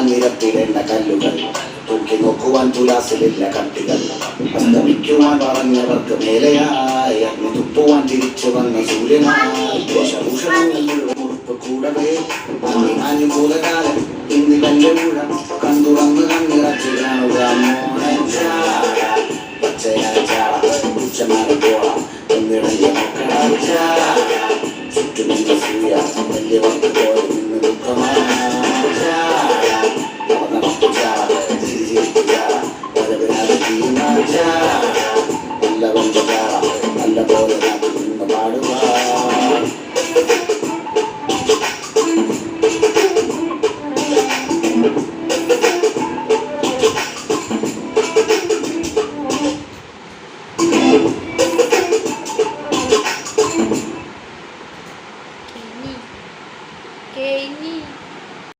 നോക്കുവാൻ നിരത്തിടേണ്ട കല്ലുകൾ. തൂക്കി നോക്കുവാൻ തുലാസിലില്ല കട്ടികൾ. അസ്തമിക്കുവാൻ പറഞ്ഞവർക്ക് മേലെയായി അഗ്നി തുപ്പുവാൻ തിരിച്ചു വന്ന സൂര്യനായി ദോഷഭൂഷണങ്ങൾ മുഴുവൻ ഉടുപ്പ് കൂടവേ. അന്നി ആഞ്ഞു ഭൂതകാലം ഇന്നിവന്റെ ഊഴം കണ്ടുറന്ന് കണ്ണിറച്ചു കാണുക മോനെ ചാട പച്ചയായ ചാട ഉച്ചമാല நல்ல வந்ததா நல்ல போதா பாடுவா